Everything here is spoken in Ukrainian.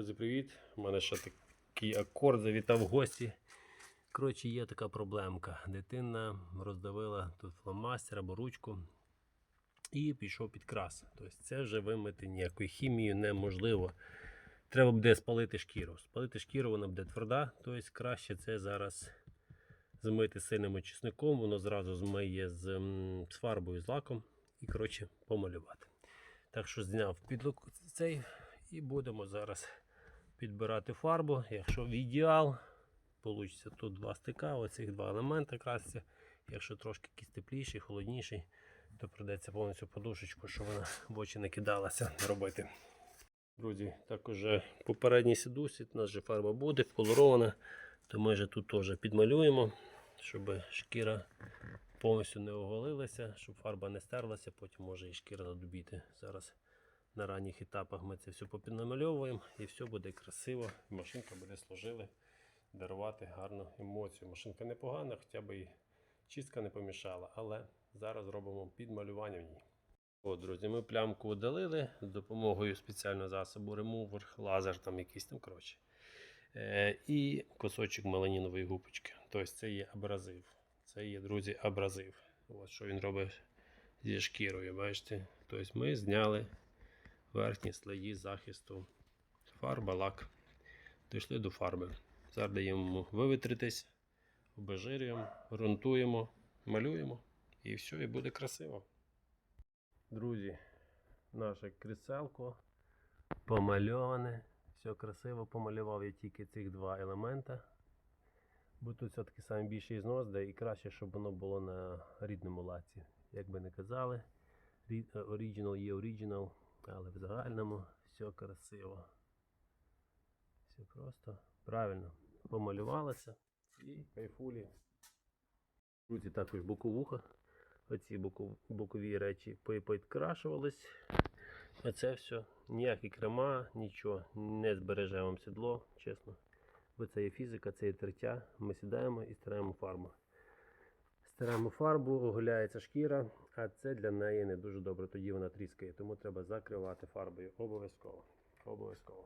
Друзі, привіт! У мене ще такий акорд завітав в гості. Коротше, є така проблемка. Дитина роздавила тут фломастер або ручку і пішов підкрас. Тобто це вже вимити ніякою хімією неможливо. Треба буде спалити шкіру. Спалити шкіру вона буде тверда, тобто краще це зараз змити сильним очисником, воно зразу змиє з, з фарбою, з лаком і коротше помалювати. Так що зняв підлок цей і будемо зараз підбирати фарбу. Якщо в ідеал, вийде тут два стика, оцих два елементи краситься. Якщо трошки якийсь тепліший, холодніший, то придеться повністю подушечку, щоб вона в очі не кидалася робити. Друзі, так уже попередній сідусі, у нас же фарба буде вколорована, то ми вже тут теж підмалюємо, щоб шкіра повністю не оголилася, щоб фарба не стерлася, потім може і шкіра надубіти. Зараз на ранніх етапах ми це все попіднамальовуємо і все буде красиво. Машинка буде служили, дарувати гарну емоцію. Машинка непогана, хоча б і чистка не помішала, але зараз робимо підмалювання в ній. От, друзі, ми плямку удалили з допомогою спеціального засобу ремувер, лазер там якийсь там коротше. Е, і кусочок меланінової губочки. Тобто це є абразив. Це є, друзі, абразив. От що він робить зі шкірою, бачите? Тобто ми зняли верхні слої захисту. Фарба, лак. Дійшли до фарби. Зараз даємо йому вивітритись, обезжирюємо, грунтуємо, малюємо і все, і буде красиво. Друзі, наше кріселко помальоване. Все красиво помалював я тільки цих два елемента. Бо тут все-таки найбільший знос, де і краще, щоб воно було на рідному лаці. Як би не казали, оригінал є оригінал, але в загальному все красиво. Все просто правильно помалювалося і кайфулі. Друзі, також боковуха. Оці бокові речі підкрашувались. А це все, ніякі крема, нічого, не збереже вам сідло, чесно. Бо це є фізика, це є тертя. Ми сідаємо і стираємо фарбу. Стираємо фарбу, оголяється шкіра, а це для неї не дуже добре. Тоді вона тріскає, тому треба закривати фарбою. Обов'язково. Обов'язково.